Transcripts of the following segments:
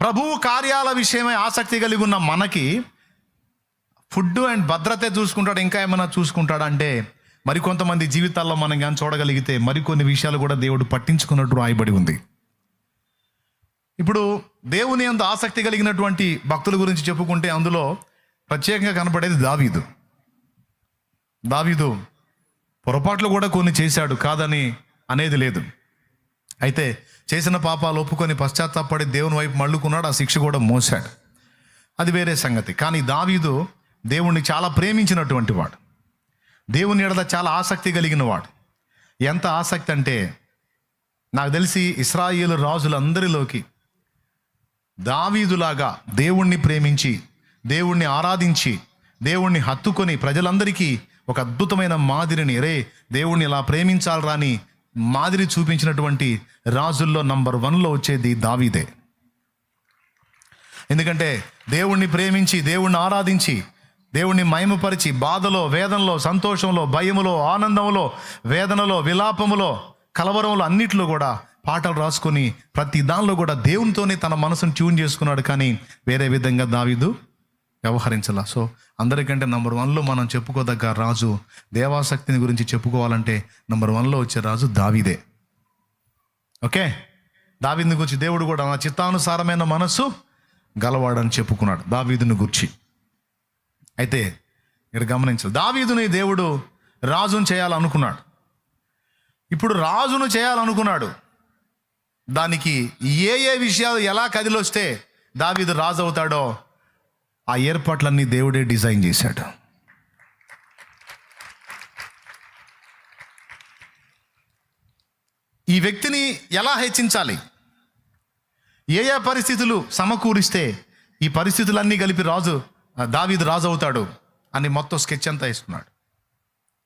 ప్రభువు కార్యాల విషయమై ఆసక్తి కలిగి ఉన్న మనకి ఫుడ్ అండ్ భద్రత చూసుకుంటాడు ఇంకా ఏమైనా చూసుకుంటాడు అంటే మరికొంతమంది జీవితాల్లో మనం కానీ చూడగలిగితే మరికొన్ని విషయాలు కూడా దేవుడు పట్టించుకున్నట్టు రాయబడి ఉంది. ఇప్పుడు దేవుని అంత ఆసక్తి కలిగినటువంటి భక్తుల గురించి చెప్పుకుంటే అందులో ప్రత్యేకంగా కనపడేది దావీదు. దావీదు పొరపాట్లు కూడా కొన్ని చేశాడు కాదని అనేది లేదు. అయితే చేసిన పాపాలు ఒప్పుకొని పశ్చాత్తాపడి దేవుని వైపు మళ్ళుకున్నాడు ఆ శిక్ష కూడా మోసాడు అది వేరే సంగతి. కానీ దావీదు దేవుణ్ణి చాలా ప్రేమించినటువంటి వాడు. దేవుని ఎడల చాలా ఆసక్తి కలిగిన వాడు. ఎంత ఆసక్తి అంటే నాకు తెలిసి ఇస్రాయేలు రాజులందరిలోకి దావీదులాగా దేవుణ్ణి ప్రేమించి దేవుణ్ణి ఆరాధించి దేవుణ్ణి హత్తుకొని ప్రజలందరికీ ఒక అద్భుతమైన మాదిరిని రే దేవుణ్ణి ఇలా ప్రేమించాలరా అని మాదిరి చూపించినటువంటి రాజుల్లో నంబర్ వన్లో వచ్చేది దావీదే. ఎందుకంటే దేవుణ్ణి ప్రేమించి దేవుణ్ణి ఆరాధించి దేవుణ్ణి మహిమపరిచి బాధలో వేదనలో సంతోషంలో భయములో ఆనందంలో వేదనలో విలాపములో కలవరంలో అన్నిట్లో కూడా పాటలు రాసుకొని ప్రతి దానిలో కూడా దేవునితోనే తన మనసును ట్యూన్ చేసుకున్నాడు. కానీ వేరే విధంగా దావీదు వ్యవహరించాల. సో అందరికంటే నంబర్ వన్లో మనం చెప్పుకోదగ్గ రాజు దేవాసక్తిని గురించి చెప్పుకోవాలంటే నంబర్ వన్లో వచ్చే రాజు దావీదే. ఓకే? దావీదుని గురించి దేవుడు కూడా నా చిత్తానుసారమైన మనస్సు గలవాడని చెప్పుకున్నాడు దావీదుని గురించి. అయితే ఇక్కడ గమనించాలి దావీదుని దేవుడు రాజును చేయాలనుకున్నాడు. ఇప్పుడు రాజును చేయాలనుకున్నాడు. దానికి ఏ ఏ విషయాలు ఎలా కదిలొస్తే దావీదు రాజు అవుతాడో ఆ ఏర్పాట్లన్నీ దేవుడే డిజైన్ చేశాడు. ఈ వ్యక్తిని ఎలా హెచ్చించాలి? ఏ ఏ పరిస్థితులు సమకూరిస్తే ఈ పరిస్థితులన్నీ కలిపి రాజు ఆ, దావీదు రాజు అవుతాడు అని మొత్తం స్కెచ్ అంతా ఇస్తున్నాడు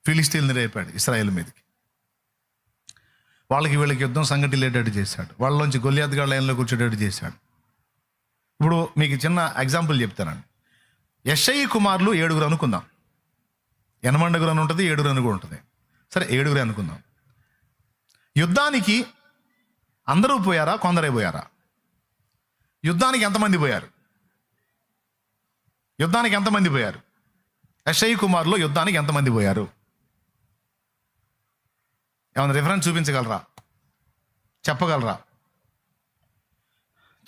ఫిలిస్తీన్లు రేపాడు ఇస్రాయేల్ మీదకి. వాళ్ళకి వీళ్ళకి యుద్ధం సంఘటిల్లేటట్టు చేశాడు. వాళ్ళలోంచి గొల్లియాద్గా లైన్లో కూర్చోటట్టు చేశాడు. ఇప్పుడు మీకు చిన్న ఎగ్జాంపుల్ చెప్తానండి. ఎస్ఐ కుమార్లు ఏడుగురు అనుకుందాం. ఎనమండగురు అని ఉంటుంది ఏడుగురు అని కూడా ఉంటుంది. సరే ఏడుగురు అనుకుందాం. యుద్ధానికి అందరూ పోయారా కొందరే పోయారా? యుద్ధానికి ఎంతమంది పోయారు? యుద్ధానికి ఎంతమంది పోయారు? ఎస్ఐ కుమార్లో యుద్ధానికి ఎంతమంది పోయారు? ఏమైనా రిఫరెన్స్ చూపించగలరా? చెప్పగలరా?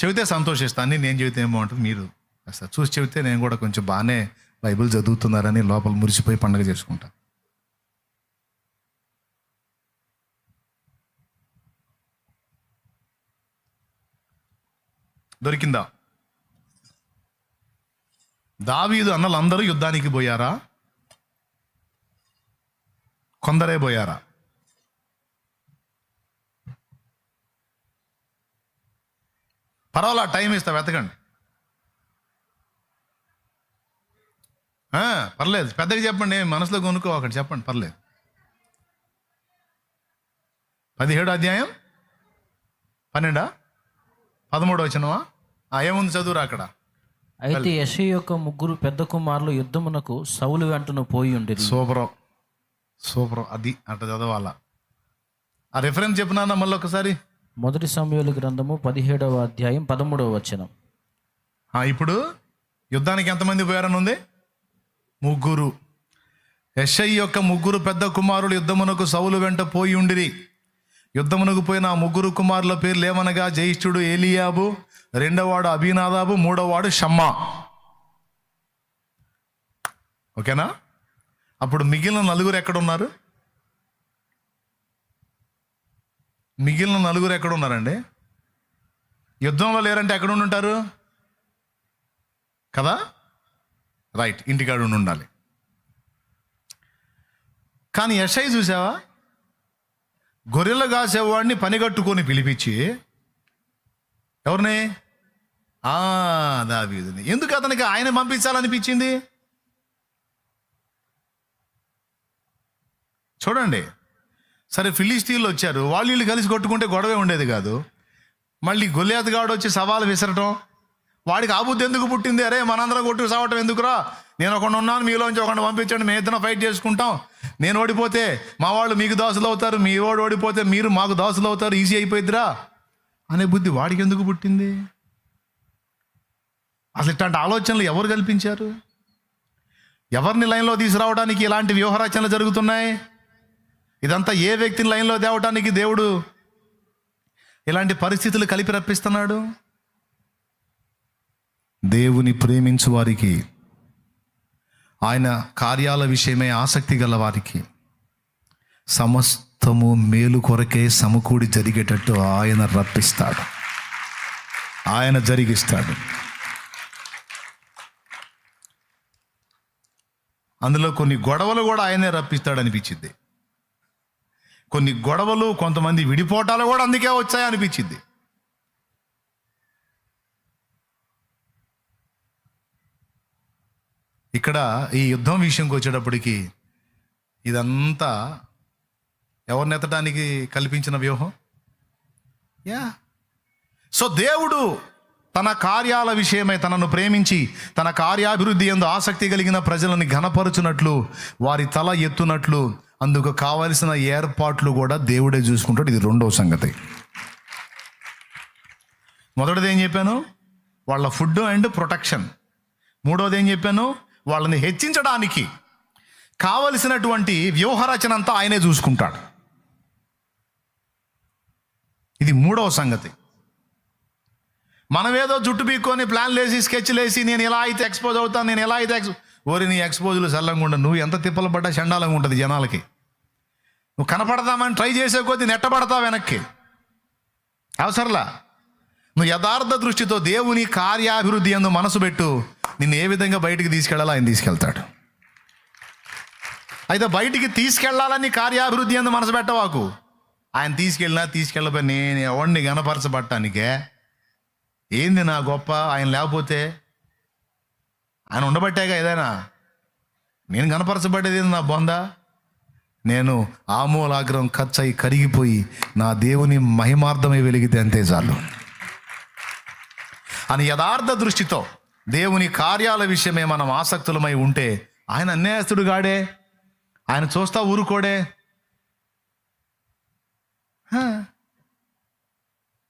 చెబితే సంతోషిస్తాను నేను చెబితే ఏమో ఉంటుంది మీరు. కాస్త చూసి చెబితే నేను కూడా కొంచెం బాగానే బైబిల్ చదువుతున్నారని లోపల మురిసిపోయి పండగ చేసుకుంటా. దొరికిందా? దావీదు అన్నలందరూ యుద్ధానికి పోయారా? కొందరే పోయారా? పర్వాలా టైం ఇస్తా వెతకండి. పర్లేదు. పెద్దగా చెప్పండి మనసులో కొనుక్కోకండి చెప్పండి పర్లేదు. పదిహేడు అధ్యాయం? పన్నెండా? పదమూడు వచ్చినవా ఆ ఏముంది చదువురా అక్కడ? అయితే యశ యొక్క ముగ్గురు పెద్ద కుమారులు యుద్ధమునకు సౌలు వెంటను పోయి ఉండిరి. సూపరం. సూపరం. అది అట్ట చదవాలా? ఆ రిఫరెన్స్ చెప్పినా మళ్ళీ ఒకసారి. మొదటి సమయాల గ్రంథము పదిహేడవ అధ్యాయం పదమూడవ వచనం. ఆ, ఇప్పుడు యుద్ధానికి ఎంతమంది పోయారని ఉంది? ముగ్గురు. ఎస్ఐ యొక్క ముగ్గురు పెద్ద కుమారులు యుద్ధమునకు సౌలు వెంట పోయి ఉండిరి. యుద్ధమునకు పోయిన ఆ ముగ్గురు కుమారుల పేర్లు ఏమనగా జయిష్ఠుడు ఏలియాబు రెండవవాడు అభినాదాబు మూడవవాడు షమ్మా. ఓకేనా? అప్పుడు మిగిలిన నలుగురు ఎక్కడున్నారు? మిగిలిన నలుగురు ఎక్కడ ఉన్నారండి యుద్ధంలో లేరంటే ఎక్కడ ఉండి ఉంటారు కదా? రైట్ ఇంటికాడ ఉండాలి. కానీ ఎస్ఐ చూసావా? గొర్రెలు కాసేవాడిని పనిగట్టుకొని పిలిపించి ఎవరిని? దావీదుని ఎందుకు అతనికి ఆయన పంపించాలనిపించింది? చూడండి. సరే ఫిలిస్తీన్లు వచ్చారు. వాళ్ళు వీళ్ళు కలిసి కొట్టుకుంటే గొడవే ఉండేది కాదు. మళ్ళీ గొల్లియాతగాడు వచ్చి సవాలు విసరటం వాడికి ఆబుద్ధి ఎందుకు పుట్టింది? అరే మనందరం కొట్టు సావటం ఎందుకురా? నేను ఒకడు ఉన్నాను మీలోంచి ఒకటి పంపించండి మేము ఇద్దరం ఫైట్ చేసుకుంటాం. నేను ఓడిపోతే మా వాళ్ళు మీకు దాసులు అవుతారు మీ వాడు ఓడిపోతే మీరు మాకు దాసులు అవుతారు ఈజీ అయిపోయిద్దిరా? అనే బుద్ధి వాడికి ఎందుకు పుట్టింది? అసలు ఇట్లాంటి ఆలోచనలు ఎవరు కల్పించారు? ఎవరిని లైన్లో తీసుకురావడానికి ఇలాంటి వ్యూహరచనలు జరుగుతున్నాయి? ఇదంతా ఏ వ్యక్తిని లైన్లో తేవడానికి దేవుడు ఇలాంటి పరిస్థితులు కలిపి రప్పిస్తున్నాడు? దేవుని ప్రేమించు వారికి. ఆయన కార్యాల విషయమై ఆసక్తి గల వారికి. సమస్తము మేలు కొరకే సమకూడి జరిగేటట్టు ఆయన రప్పిస్తాడు. ఆయన జరిగిస్తాడు. అందులో కొన్ని గొడవలు కూడా ఆయనే రప్పిస్తాడు అనిపించింది. కొన్ని గొడవలు కొంతమంది విడిపోటాలు కూడా అందుకే వచ్చాయి అనిపించింది ఇక్కడ ఈ యుద్ధం విషయంకి వచ్చేటప్పటికి ఇదంతా ఎవరిని ఎత్తడానికి కల్పించిన వ్యూహం? యా. సో దేవుడు తన కార్యాల విషయమై తనను ప్రేమించి తన కార్యాభివృద్ధి ఎందు ఆసక్తి కలిగిన ప్రజలను ఘనపరుచునట్లు వారి తల ఎత్తునట్లు అందుకు కావలసిన ఏర్పాట్లు కూడా దేవుడే చూసుకుంటాడు. ఇది రెండవ సంగతి. మొదటిది ఏం చెప్పాను? వాళ్ళ ఫుడ్ అండ్ ప్రొటెక్షన్. మూడవది ఏం చెప్పాను? వాళ్ళని హెచ్చించడానికి కావలసినటువంటి వ్యూహరచన అంతా ఆయనే చూసుకుంటాడు. ఇది మూడవ సంగతి. మనమేదో జుట్టు పీక్కొని ప్లాన్లు వేసి స్కెచ్లు వేసి నేను ఎలా అయితే ఎక్స్పోజ్ అవుతాను నేను ఎలా అయితే ఎక్స్ ఓరి నీ ఎక్స్పోజులు చల్లంగా ఉండదు నువ్వు ఎంత తిప్పలు పడ్డా చండాలంగా ఉంటుంది జనాలకి. నువ్వు కనపడదామని ట్రై చేసే కొద్దీ నెట్టబడతావు వెనక్కి. అవసరంలా? నువ్వు యథార్థ దృష్టితో దేవుని కార్యాభివృద్ధి ఎందు మనసు పెట్టు. నిన్ను ఏ విధంగా బయటికి తీసుకెళ్ళాలో ఆయన తీసుకెళ్తాడు. అయితే బయటికి తీసుకెళ్ళాలని కార్యాభివృద్ధి అందు మనసు పెట్టవాకు ఆయన తీసుకెళ్ళినా తీసుకెళ్ళబోయి నేను ఎవరిని గణపరచబట్టానికే ఏంది నా గొప్ప? ఆయన లేకపోతే ఆయన ఉండబట్టాగా ఏదైనా? నేను కనపరచబడేది నా బొంద? నేను ఆమూలాగ్రం ఖర్చయి కరిగిపోయి నా దేవుని మహిమార్థమై వెలిగితే అంతే చాలు. అని యథార్థ దృష్టితో దేవుని కార్యాల విషయమే మనం ఆసక్తులమై ఉంటే ఆయన అన్యాయస్తుడు గాడే ఆయన చూస్తా ఊరుకోడే?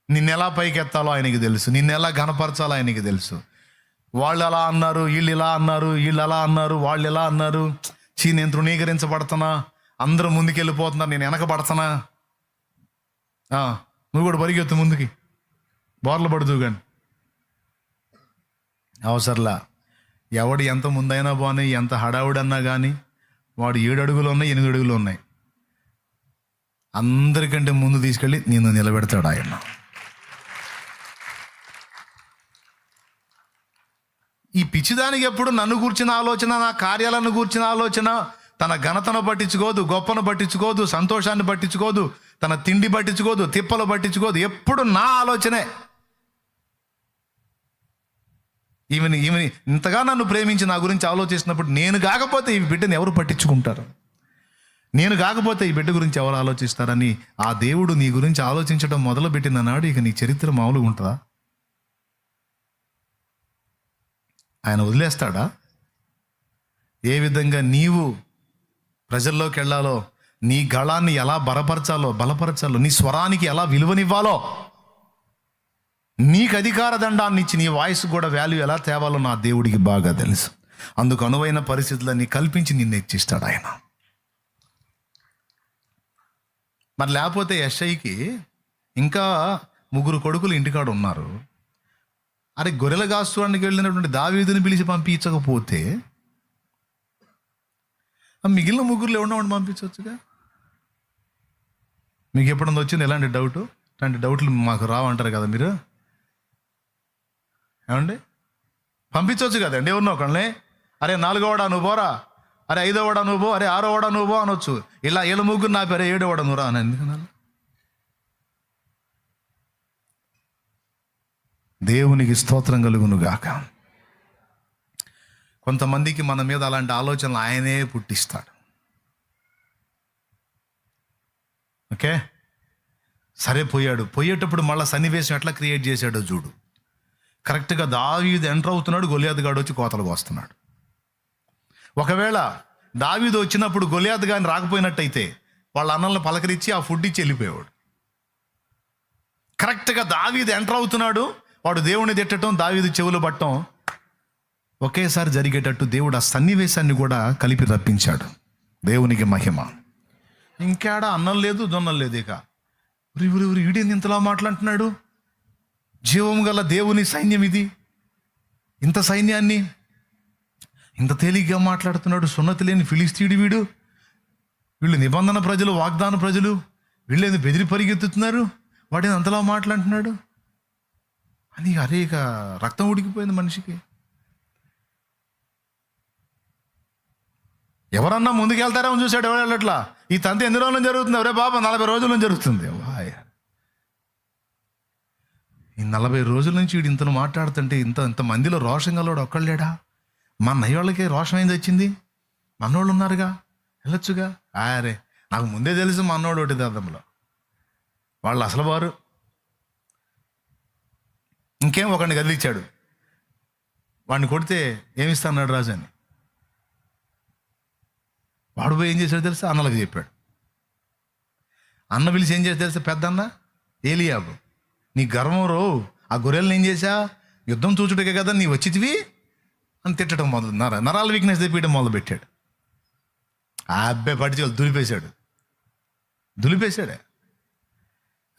నిన్నెలా పైకెత్తాలో ఆయనకి తెలుసు. నిన్నెలా గనపరచాలో ఆయనకి తెలుసు. వాళ్ళు ఎలా అన్నారు? వీళ్ళు ఇలా అన్నారు? వీళ్ళు ఎలా అన్నారు? వాళ్ళు ఎలా అన్నారు? చీ నేను తృణీకరించబడుతున్నా అందరూ ముందుకెళ్ళిపోతున్నారు. నేను వెనకబడుతున్నా నువ్వు కూడా పరిగెత్తు ముందుకి. బోర్లు పడుతూ కానీ అవసరంలా. ఎవడు ఎంత ముందైనా బాగున్నాయి ఎంత హడావుడన్నా కానీ వాడు ఏడు అడుగులు ఉన్నాయి ఎనిమిది అడుగులు ఉన్నాయి. అందరికంటే ముందు తీసుకెళ్ళి నిన్ను నిలబెడతాడు ఆయన. ఈ పిచ్చిదానికి ఎప్పుడు నన్ను కూర్చిన ఆలోచన నా కార్యాలను కూర్చిన ఆలోచన తన ఘనతను పట్టించుకోదు గొప్పను పట్టించుకోదు సంతోషాన్ని పట్టించుకోదు తన తిండి పట్టించుకోదు తిప్పలు పట్టించుకోదు ఎప్పుడు నా ఆలోచనే. ఈమెని ఈమెని ఇంతగా నన్ను ప్రేమించి నా గురించి ఆలోచిస్తున్నప్పుడు నేను కాకపోతే ఈ బిడ్డను ఎవరు పట్టించుకుంటారు? నేను కాకపోతే ఈ బిడ్డ గురించి ఎవరు ఆలోచిస్తారని ఆ దేవుడు నీ గురించి ఆలోచించడం మొదలుపెట్టిన నాడు ఇక నీ చరిత్ర మామూలుగా ఉంటుందా? ఆయన వదిలేస్తాడా? ఏ విధంగా నీవు ప్రజల్లోకి వెళ్ళాలో నీ గళాన్ని ఎలా బలపరచాలో బలపరచాలో నీ స్వరానికి ఎలా విలువనివ్వాలో నీకు అధికార దండాన్ని ఇచ్చి నీ వాయిస్ కూడా వాల్యూ ఎలా తేవాలో నా దేవుడికి బాగా తెలుసు. అందుకు అనువైన పరిస్థితులన్నీ కల్పించి నిన్ను హెచ్చిస్తాడు ఆయన. మరి లేకపోతే ఎస్ఐకి ఇంకా ముగ్గురు కొడుకులు ఇంటికాడ ఉన్నారు. అరే గొర్రెల కాస్తుడానికి వెళ్ళినటువంటి దావీదుని పిలిచి పంపించకపోతే మిగిలిన ముగ్గురులో ఎవరినోడిని పంపించవచ్చుగా? మీకు ఎప్పుడన్నా వచ్చింది ఎలాంటి డౌట్ ఇలాంటి డౌట్లు మాకు రావంటారు కదా మీరు? ఏమండి? పంపించవచ్చు కదండి ఎవరినో ఒకళ్ళని. అరే నాలుగోవాడా నువ్వు పోరా? అరే ఐదోవాడా నువ్వు పో అరే ఆరోవాడా నువ్వు పో అనొచ్చు. ఇలా ఏళ్ళు ముగ్గురు నా పేరు ఏడోవాడా నువ్వు రా అని ఎందుకనాలి దేవునికి స్తోత్రం కలుగును గాక. కొంతమందికి మన మీద అలాంటి ఆలోచనలు ఆయనే పుట్టిస్తాడు. ఓకే? సరే పోయాడు. పోయేటప్పుడు మళ్ళీ సన్నివేశం ఎట్లా క్రియేట్ చేశాడో చూడు. కరెక్ట్గా దావీదు ఎంటర్ అవుతున్నాడు గొలియాద్ గాడు వచ్చి కోతలకు వస్తున్నాడు ఒకవేళ దావీదు వచ్చినప్పుడు గొలియాద్ గాని రాకపోయినట్టయితే వాళ్ళ అన్నలను పలకరించి ఆ ఫుడ్ ఇచ్చి వెళ్ళిపోయేవాడు. కరెక్ట్గా దావీదు ఎంటర్ అవుతున్నాడు వాడు దేవుని తిట్టడం దావీదు చెవులు పట్టడం ఒకేసారి జరిగేటట్టు దేవుడు ఆ సన్నివేశాన్ని కూడా కలిపి రప్పించాడు. దేవునికి మహిమ. ఇంకేడా అన్నం లేదు దొన్నం లేదు ఇక. ఉరి ఉరి ఉరి ఈడేంది ఇంతలా మాట్లాడుతున్నాడు? జీవం గల దేవుని సైన్యం ఇది. ఇంత సైన్యాన్ని ఇంత తేలిగ్గా మాట్లాడుతున్నాడు సున్నతి లేని ఫిలిస్తీడు వీడు. వీళ్ళు నిబంధన ప్రజలు వాగ్దాన ప్రజలు వీళ్ళేది బెదిరి పరిగెత్తుతున్నారు? వాడిని అంతలా మాట్లాడుతున్నాడు? అని అరేక రక్తం ఉడికిపోయింది మనిషికి. ఎవరన్నా ముందుకెళ్తారేమో చూశాడు ఎవరు వెళ్ళట్లా? ఈ తంత ఎన్ని రోజులు జరుగుతుంది? ఎవరే బాబా నలభై రోజుల్లో జరుగుతుంది. ఈ నలభై రోజుల నుంచి వీడు ఇంతను మాట్లాడుతుంటే ఇంత ఇంత మందిలో రోషం గలవాడు ఒక్కళ్ళేడా? మా నయ్యోళ్ళకే రోషం అయింది వచ్చింది మనోళ్ళు ఉన్నారుగా? వెళ్ళొచ్చుగా? అరే నాకు ముందే తెలుసు మా ఒకటి దర్దంలో వాళ్ళు అసలు వారు. ఇంకేం ఒకడిని కదిలిచ్చాడు. వాడిని కొడితే ఏమిస్తాన్నాడు రాజు అని. వాడు పోయి ఏం చేశాడు తెలుసా? అన్నలకు చెప్పాడు. అన్న పిలిచి ఏం చేశాడు తెలుసా? పెద్ద అన్న ఏలియాబు. నీ గర్వం రో ఆ గొర్రెలను ఏం చేశా? యుద్ధం చూచుటకే కదా నీ వచ్చితివి? అని తిట్టడం మొదలు నర నరాల వీక్నెస్ తెప్పించడం మొదలు పెట్టాడు ఆ అబ్బాయి పట్టి దులిపేశాడు. దులిపేశాడే?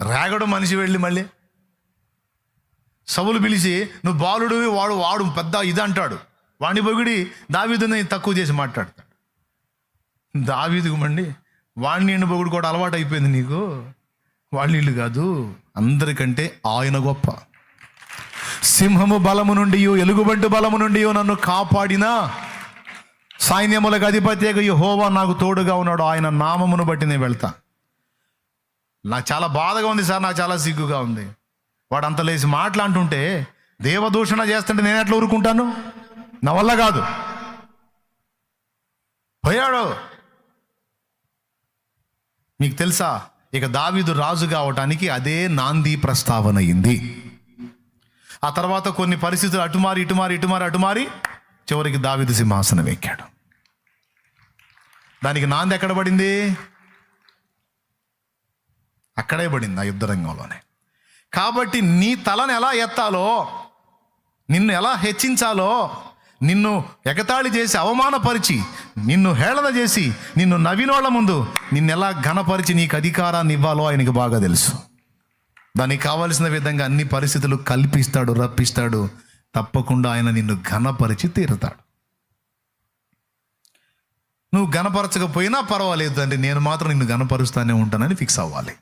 రాగడు మనిషి వెళ్ళి మళ్ళీ సవులు పిలిచి నువ్వు బాలుడు వాడు వాడు పెద్ద ఇది అంటాడు. వాణి పొగిడి దావీదుని తక్కువ చేసి మాట్లాడతాడు. దావీదుకు మండి వాణ్ణి ఎండు పొగుడు కూడా అలవాటు అయిపోయింది నీకు? వాళ్ళ ఇల్లు కాదు అందరికంటే ఆయన గొప్ప. సింహము బలము నుండి ఎలుగుబంటి బలము నుండి నన్ను కాపాడిన సైన్యములకు అధిపత్యగా హోవా నాకు తోడుగా ఉన్నాడు. ఆయన నామమును బట్టి నేను వెళ్తా. నాకు చాలా బాధగా ఉంది సార్ నాకు చాలా సిగ్గుగా ఉంది. వాడు అంత లేచి మాట్లాడుతుంటే దేవదూషణ చేస్తుంటే నేను ఎట్లా ఊరుకుంటాను? నా వల్ల కాదు. పోయాడు. మీకు తెలుసా? ఇక దావీదు రాజు కావటానికి అదే నాంది ప్రస్తావన అయింది. ఆ తర్వాత కొన్ని పరిస్థితులు అటుమారి ఇటుమారి ఇటుమారి అటుమారి చివరికి దావిదు సింహాసనం ఎక్కాడు. దానికి నాంది ఎక్కడ పడింది? అక్కడే పడింది ఆ యుద్ధ రంగంలోనే. కాబట్టి నీ తలను ఎలా ఎత్తాలో నిన్ను ఎలా హెచ్చించాలో నిన్ను ఎగతాళి చేసి అవమానపరిచి నిన్ను హేళన చేసి నిన్ను నవ్వినోళ్ళ ముందు నిన్ను ఎలా ఘనపరిచి నీకు అధికారాన్ని ఇవ్వాలో ఆయనకి బాగా తెలుసు. దానికి కావలసిన విధంగా అన్ని పరిస్థితులు కల్పిస్తాడు రప్పిస్తాడు. తప్పకుండా ఆయన నిన్ను ఘనపరిచి తీరుతాడు. నువ్వు ఘనపరచకపోయినా పర్వాలేదు అండి నేను మాత్రం నిన్ను ఘనపరుస్తానే ఉంటానని ఫిక్స్ అవ్వాలి.